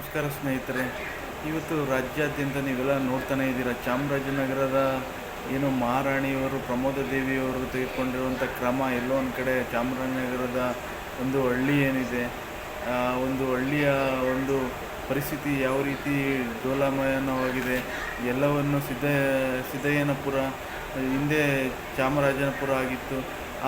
ನಮಸ್ಕಾರ ಸ್ನೇಹಿತರೆ. ಇವತ್ತು ರಾಜ್ಯಾದ್ಯಂತ ನೀವೆಲ್ಲ ನೋಡ್ತಾನೆ ಇದ್ದೀರಾ, ಚಾಮರಾಜನಗರದ ಏನು ಮಹಾರಾಣಿಯವರು, ಪ್ರಮೋದ ದೇವಿಯವರು ತೆಗೆದುಕೊಂಡಿರುವಂಥ ಕ್ರಮ ಎಲ್ಲೋ ಒಂದು ಕಡೆ ಚಾಮರಾಜನಗರದ ಒಂದು ಹಳ್ಳಿ ಏನಿದೆ ಒಂದು ಹಳ್ಳಿಯ ಒಂದು ಪರಿಸ್ಥಿತಿ ಯಾವ ರೀತಿ ಡೋಲಾಮಯನವಾಗಿದೆ ಎಲ್ಲವನ್ನು ಸಿದ್ಧ, ಸಿದ್ದಯ್ಯನಪುರ, ಹಿಂದೆ ಚಾಮರಾಜನಪುರ ಆಗಿತ್ತು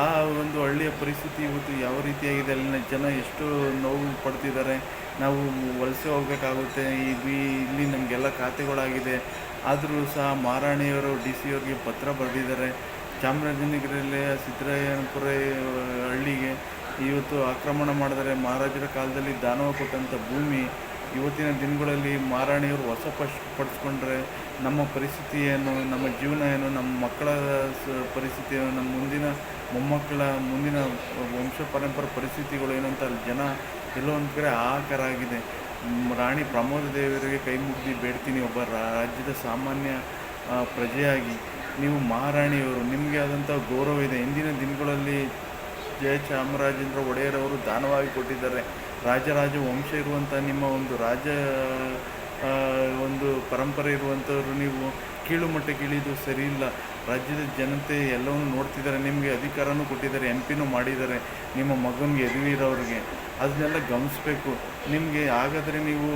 ಆ ಒಂದು ಹಳ್ಳಿಯ ಪರಿಸ್ಥಿತಿ ಇವತ್ತು ಯಾವ ರೀತಿಯಾಗಿದೆ? ಅಲ್ಲಿನ ಜನ ಎಷ್ಟು ನೋವು ಪಡ್ತಿದ್ದಾರೆ? ನಾವು ವಲಸೆ ಹೋಗಬೇಕಾಗುತ್ತೆ. ಈ ಬಿ, ಇಲ್ಲಿ ನಮಗೆಲ್ಲ ಖಾತೆಗಳಾಗಿದೆ. ಆದರೂ ಸಹ ಮಹಾರಾಣಿಯವರು ಡಿ ಸಿ ಅವ್ರಿಗೆ ಪತ್ರ ಬರೆದಿದ್ದಾರೆ. ಚಾಮರಾಜನಗರಲ್ಲಿ ಸಿದ್ದರಾಯನಪುರ ಹಳ್ಳಿಗೆ ಇವತ್ತು ಆಕ್ರಮಣ ಮಾಡಿದರೆ ಮಹಾರಾಜರ ಕಾಲದಲ್ಲಿ ದಾನವ ಕೊಟ್ಟಂಥ ಭೂಮಿ ಇವತ್ತಿನ ದಿನಗಳಲ್ಲಿ ಮಹಾರಾಣಿಯವರು ಹೊಸ ಪಶ್ ಪಡಿಸ್ಕೊಂಡ್ರೆ ನಮ್ಮ ಪರಿಸ್ಥಿತಿ ಏನು ನಮ್ಮ ಜೀವನ ಏನು ನಮ್ಮ ಮಕ್ಕಳ ಪರಿಸ್ಥಿತಿ ಏನು ನಮ್ಮ ಮುಂದಿನ ಮೊಮ್ಮಕ್ಕಳ ಮುಂದಿನ ವಂಶ ಪರಂಪರೆ ಪರಿಸ್ಥಿತಿಗಳು ಏನು ಅಂತ ಜನ ಎಲ್ಲೋ ಕಡೆ ಆಕಾರ ಆಗಿದೆ ರಾಣಿ ಪ್ರಮೋದ ದೇವರಿಗೆ ಕೈ ಮುಗ್ದು ಬೇಡ್ತೀನಿ, ಒಬ್ಬ ರಾಜ್ಯದ ಸಾಮಾನ್ಯ ಪ್ರಜೆಯಾಗಿ. ನೀವು ಮಹಾರಾಣಿಯವರು ನಿಮಗೆ ಆದಂಥ ಗೌರವ ಇದೆ. ಇಂದಿನ ದಿನಗಳಲ್ಲಿ ಜಯ ಚಾಮರಾಜೇಂದ್ರ ಒಡೆಯರವರು ದಾನವಾಗಿ ಕೊಟ್ಟಿದ್ದಾರೆ. ರಾಜರಾಜ ವಂಶ ಇರುವಂಥ ನಿಮ್ಮ ಒಂದು ರಾಜ ಒಂದು ಪರಂಪರೆ ಇರುವಂಥವ್ರು ನೀವು ಕೀಳು ಮಟ್ಟಕ್ಕೆ ಇಳಿದು ಸರಿ ಇಲ್ಲ. ರಾಜ್ಯದ ಜನತೆ ಎಲ್ಲವನ್ನು ನೋಡ್ತಿದ್ದಾರೆ, ನಿಮಗೆ ಅಧಿಕಾರನೂ ಕೊಟ್ಟಿದ್ದಾರೆ ಎಂ ಪಿನೂ ಮಾಡಿದ್ದಾರೆ, ನಿಮ್ಮ ಮಗನಿಗೆ ಯದುವೀರವ್ರಿಗೆ ಅದನ್ನೆಲ್ಲ ಗಮನಿಸ್ಬೇಕು. ನಿಮಗೆ ಹಾಗಾದರೆ ನೀವು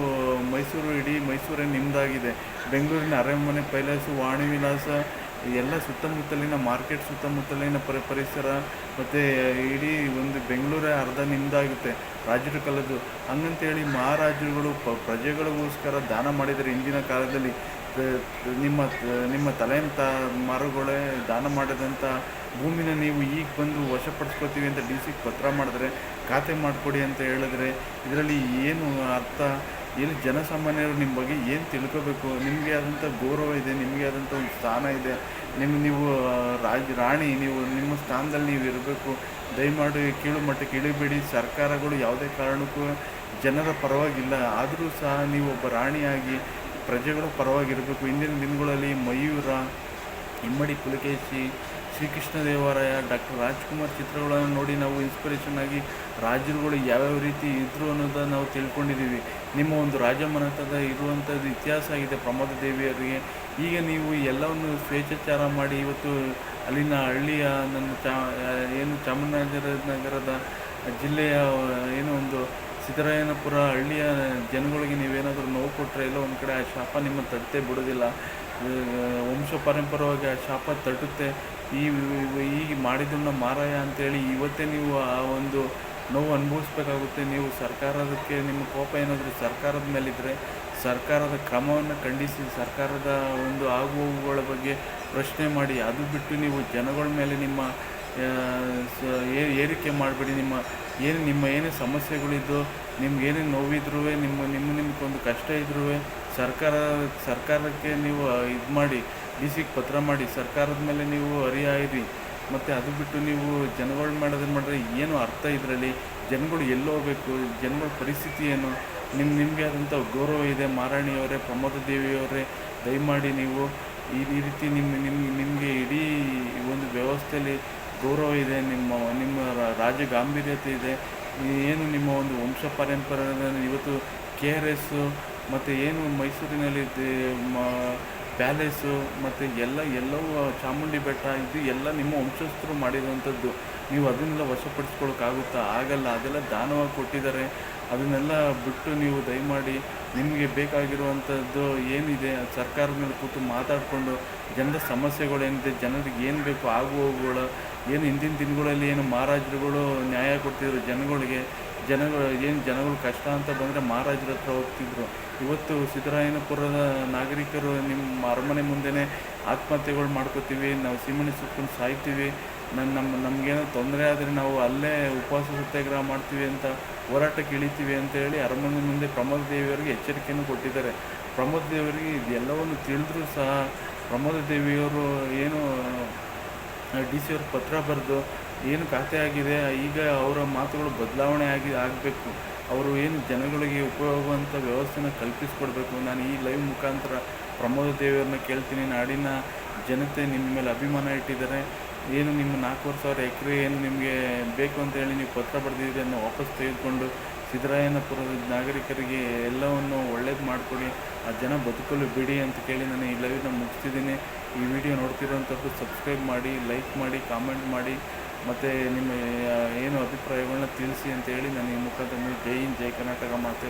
ಮೈಸೂರು ಇಡೀ ಮೈಸೂರೇ ನಿಮ್ಮದಾಗಿದೆ ಬೆಂಗಳೂರಿನ ಅರಮನೆ ಪೈಲಾಸು, ವಾಣಿ ವಿಲಾಸ ಎಲ್ಲ ಸುತ್ತಮುತ್ತಲಿನ ಮಾರ್ಕೆಟ್, ಸುತ್ತಮುತ್ತಲಿನ ಪರಿ, ಪರಿಸರ ಮತ್ತು ಇಡೀ ಒಂದು ಬೆಂಗಳೂರೇ ಅರ್ಧ ನಿಮ್ಮದಾಗುತ್ತೆ ರಾಜರ ಕಾಲದ್ದು ಹಂಗಂತೇಳಿ ಮಹಾರಾಜರುಗಳು ಪ, ಪ್ರಜೆಗಳಿಗೋಸ್ಕರ ದಾನ ಮಾಡಿದರೆ ಹಿಂದಿನ ಕಾಲದಲ್ಲಿ ನಿಮ್ಮ ನಿಮ್ಮ ತಲೆಯಂಥ ಮರಗಳೇ ಮರುಗಳೇ ದಾನ ಮಾಡಿದಂಥ ಭೂಮಿನ ನೀವು ಈಗ ಬಂದು ವಶಪಡಿಸ್ಕೊತೀವಿ ಅಂತ ಡಿ ಸಿಗೆ ಪತ್ರ ಮಾಡಿದ್ರೆ, ಖಾತೆ ಮಾಡಿಕೊಡಿ ಅಂತ ಹೇಳಿದ್ರೆ, ಇದರಲ್ಲಿ ಏನು ಅರ್ಥ? ಇಲ್ಲಿ ಜನಸಾಮಾನ್ಯರು ನಿಮ್ಮ ಬಗ್ಗೆ ಏನು ತಿಳ್ಕೋಬೇಕು? ನಿಮಗೆ ಆದಂಥ ಗೌರವ ಇದೆ, ನಿಮಗೆ ಆದಂಥ ಒಂದು ಸ್ಥಾನ ಇದೆ. ನಿಮ್ಗೆ ನೀವು ರಾಜ, ರಾಣಿ, ನೀವು ನಿಮ್ಮ ಸ್ಥಾನದಲ್ಲಿ ನೀವು ಇರಬೇಕು. ದಯಮಾಡಿ ಕೀಳು ಮಟ್ಟಕ್ಕೆ ಇಳಿಬೇಡಿ. ಸರ್ಕಾರಗಳು ಯಾವುದೇ ಕಾರಣಕ್ಕೂ ಜನರ ಪರವಾಗಿಲ್ಲ. ಆದರೂ ಸಹ ನೀವು ಒಬ್ಬ ರಾಣಿಯಾಗಿ ಪ್ರಜೆಗಳ ಪರವಾಗಿರಬೇಕು. ಇಂದಿನ ದಿನಗಳಲ್ಲಿ ಮಯೂರ, ಇಮ್ಮಡಿ ಪುಲಕೇಶಿ ಶ್ರೀಕೃಷ್ಣ ದೇವರಾಯ, ಡಾಕ್ಟರ್ ರಾಜ್ಕುಮಾರ್ ಚಿತ್ರಗಳನ್ನು ನೋಡಿ ನಾವು ಇನ್ಸ್ಪಿರೇಷನ್ ಆಗಿ ರಾಜರುಗಳು ಯಾವ್ಯಾವ ರೀತಿ ಇದ್ದರು ಅನ್ನೋದನ್ನು ನಾವು ತಿಳ್ಕೊಂಡಿದ್ದೀವಿ. ನಿಮ್ಮ ಒಂದು ರಾಜಮನೆತದ ಇರುವಂಥದ್ದು ಇತಿಹಾಸ ಆಗಿದೆ ಪ್ರಮೋದ ದೇವಿಯವರಿಗೆ. ಈಗ ನೀವು ಎಲ್ಲವನ್ನು ಸ್ವೇಚ್ಛಾಚಾರ ಮಾಡಿ ಇವತ್ತು ಅಲ್ಲಿನ ಹಳ್ಳಿಯ ನನ್ನ ಚಾ ಏನು ಚಾಮರಾಜನಗರದ ಜಿಲ್ಲೆಯ ಏನು ಒಂದು ಸಿದ್ದರಾಯನಪುರ ಹಳ್ಳಿಯ ಜನಗಳಿಗೆ ನೀವೇನಾದರೂ ನೋವು ಕೊಟ್ಟರೆ ಎಲ್ಲೋ ಒಂದು ಕಡೆ ಆ ಶಾಪ ನಿಮ್ಮ ತಟ್ಟೆ ಬಿಡೋದಿಲ್ಲ. ವಂಶ ಪರಂಪರವಾಗಿ ಆ ಶಾಪ ತಟ್ಟುತ್ತೆ. ಈ ಈಗ ಮಾಡಿದ್ದನ್ನು ಮಾರಾಯ ಅಂತೇಳಿ ಇವತ್ತೇ ನೀವು ಆ ಒಂದು ನೋವು ಅನುಭವಿಸ್ಬೇಕಾಗುತ್ತೆ. ನೀವು ಸರ್ಕಾರದಕ್ಕೆ, ನಿಮ್ಮ ಕೋಪ ಏನಾದರೂ ಸರ್ಕಾರದ ಮೇಲಿದ್ದರೆ ಸರ್ಕಾರದ ಕ್ರಮವನ್ನು ಖಂಡಿಸಿ, ಸರ್ಕಾರದ ಒಂದು ಆಗುಹೋಗುಗಳ ಬಗ್ಗೆ ಪ್ರಶ್ನೆ ಮಾಡಿ, ಅದು ಬಿಟ್ಟು ನೀವು ಜನಗಳ ಮೇಲೆ ನಿಮ್ಮ ಏರಿಕೆ ಮಾಡಬೇಡಿ. ನಿಮ್ಮ ಏನು, ನಿಮ್ಮ ಏನೇ ಸಮಸ್ಯೆಗಳಿದ್ದು, ನಿಮ್ಗೆ ಏನೇ ನೋವಿದ್ರೂ ನಿಮ್ಮ ನಿಮ್ಮ, ನಿಮ್ಗೊಂದು ಕಷ್ಟ ಇದ್ರೂ ಸರ್ಕಾರ, ಸರ್ಕಾರಕ್ಕೆ ನೀವು ಇದು ಮಾಡಿ ಡಿ ಸಿಗೆ ಪತ್ರ ಮಾಡಿ, ಸರ್ಕಾರದ ಮೇಲೆ ನೀವು ಅರಿಯಾಯಿರಿ ಮತ್ತು ಅದು ಬಿಟ್ಟು ನೀವು ಜನಗಳು ಮಾಡೋದನ್ನು ಮಾಡಿದ್ರೆ ಏನು ಅರ್ಥ ಇದರಲ್ಲಿ? ಜನಗಳು ಎಲ್ಲಿ ಹೋಗಬೇಕು? ಜನಗಳ ಪರಿಸ್ಥಿತಿ ಏನು? ನಿಮ್ಮ ನಿಮಗೆ ಆದಂಥ ಗೌರವ ಇದೆ. ಮಾರಾಣಿಯವರೇ ಪ್ರಮೋದ ದೇವಿಯವರೇ ದಯಮಾಡಿ ನೀವು ಈ ರೀತಿ ನಿಮ್ಮ ನಿಮ್ಮ, ನಿಮಗೆ ಇಡೀ ಒಂದು ವ್ಯವಸ್ಥೆಯಲ್ಲಿ ಗೌರವ ಇದೆ, ನಿಮ್ಮ ನಿಮ್ಮ ರಾಜ ಗಾಂಭೀರ್ಯತೆ ಇದೆ ಏನು ನಿಮ್ಮ ಒಂದು ವಂಶ ಪರಂಪರೆ ಇವತ್ತು ಕೆ ಆರ್ ಎಸ್ಸು ಮತ್ತು ಏನು ಮೈಸೂರಿನಲ್ಲಿ ಪ್ಯಾಲೇಸು ಮತ್ತು ಎಲ್ಲ, ಎಲ್ಲವೂ ಚಾಮುಂಡಿ ಬೆಟ್ಟ, ಇದು ಎಲ್ಲ ನಿಮ್ಮ ವಂಶಸ್ಥರು ಮಾಡಿರುವಂಥದ್ದು. ನೀವು ಅದನ್ನೆಲ್ಲ ವಶಪಡಿಸ್ಕೊಳಕ್ಕಾಗುತ್ತಾ ಆಗಲ್ಲ, ಅದೆಲ್ಲ ದಾನವಾಗಿ ಕೊಟ್ಟಿದ್ದಾರೆ. ಅದನ್ನೆಲ್ಲ ಬಿಟ್ಟು ನೀವು ದಯಮಾಡಿ ನಿಮಗೆ ಬೇಕಾಗಿರುವಂಥದ್ದು ಏನಿದೆ ಸರ್ಕಾರದ ಮೇಲೆ ಕೂತು ಮಾತಾಡಿಕೊಂಡು ಜನರ ಸಮಸ್ಯೆಗಳೇನಿದೆ, ಜನರಿಗೆ ಏನು ಬೇಕು ಆಗು ಹೋಗುಗಳು, ಏನು ಹಿಂದಿನ ದಿನಗಳಲ್ಲಿ ಏನು ಮಹಾರಾಜರುಗಳು ನ್ಯಾಯ ಕೊಡ್ತಿದ್ರು ಜನಗಳಿಗೆ, ಜನಗಳು, ಏನು ಜನಗಳು ಕಷ್ಟ ಅಂತ ಬಂದರೆ ಮಹಾರಾಜರ ಹತ್ರ ಹೋಗ್ತಿದ್ರು. ಇವತ್ತು ಸಿದ್ದರಾಯನಪುರದ ನಾಗರಿಕರು ನಿಮ್ಮ ಅರಮನೆ ಮುಂದೆನೇ ಆತ್ಮಹತ್ಯೆಗಳು ಮಾಡ್ಕೋತೀವಿ, ನಾವು ಸೀಮಣಿ ಸುತ್ಕೊಂಡು ಸಾಯ್ತೀವಿ ನನ್ನ ನಮ್ಮ ನಮಗೇನೋ ತೊಂದರೆ ಆದರೆ ನಾವು ಅಲ್ಲೇ ಉಪವಾಸ ಸತ್ಯಾಗ್ರಹ ಮಾಡ್ತೀವಿ ಅಂತ ಹೋರಾಟಕ್ಕೆ ಇಳಿತೀವಿ ಅಂತ ಹೇಳಿ ಅರಮನೆ ಮುಂದೆ ಪ್ರಮೋದ ದೇವಿಯವರಿಗೆ ಎಚ್ಚರಿಕೆಯನ್ನು ಕೊಟ್ಟಿದ್ದಾರೆ. ಪ್ರಮೋದ ದೇವರಿಗೆ ಇದೆಲ್ಲವನ್ನು ತಿಳಿದ್ರೂ ಸಹ ಪ್ರಮೋದ ದೇವಿಯವರು ಏನು ಡಿ ಸಿ ಅವ್ರಿಗೆ ಪತ್ರ ಬರೆದು ಏನು ಖಾತೆ ಆಗಿದೆ, ಈಗ ಅವರ ಮಾತುಗಳು ಬದಲಾವಣೆ ಆಗಿ ಆಗಬೇಕು. ಅವರು ಏನು ಜನಗಳಿಗೆ ಉಪಯೋಗವಂಥ ವ್ಯವಸ್ಥೆನ ಕಲ್ಪಿಸಿಕೊಡ್ಬೇಕು. ನಾನು ಈ ಲೈವ್ ಮುಖಾಂತರ ಪ್ರಮೋದ ದೇವಿಯವ್ರನ್ನ ಕೇಳ್ತೀನಿ. ನಾಡಿನ ಜನತೆ ನಿಮ್ಮ ಮೇಲೆ ಅಭಿಮಾನ ಇಟ್ಟಿದ್ದಾರೆ. ಏನು ನಿಮ್ಮ ನಾಲ್ಕೂವರೆ ಸಾವಿರ ಎಕರೆ ಏನು ನಿಮಗೆ ಬೇಕು ಅಂತ ಹೇಳಿ ನೀವು ಪತ್ರ ಬರೆದಿದ್ದೀರಿ ಅದನ್ನು ವಾಪಸ್ ತೆಗೆದುಕೊಂಡು ಸಿದ್ದರಾಯನಪುರದ ನಾಗರಿಕರಿಗೆ ಎಲ್ಲವನ್ನು ಒಳ್ಳೇದು ಮಾಡಿಕೊಡಿ, ಆ ಜನ ಬದುಕಲು ಬಿಡಿ ಅಂತ ಕೇಳಿ ನಾನು ಈ ಲೈವ್ನ ಮುಗಿಸ್ತಿದ್ದೀನಿ. ಈ ವಿಡಿಯೋ ನೋಡ್ತಿರೋಂಥದ್ದು ಸಬ್ಸ್ಕ್ರೈಬ್ ಮಾಡಿ ಲೈಕ್ ಮಾಡಿ ಕಾಮೆಂಟ್ ಮಾಡಿ, ಮತ್ತು ನಿಮ್ಮ ಏನು ಅಭಿಪ್ರಾಯಗಳನ್ನ ತಿಳಿಸಿ ಅಂತ ಹೇಳಿ ನಾನು ಈ ಮುಖಾಂತರ ಜೈ ಹಿಂದ್, ಜೈ ಕರ್ನಾಟಕ ಮಾತು.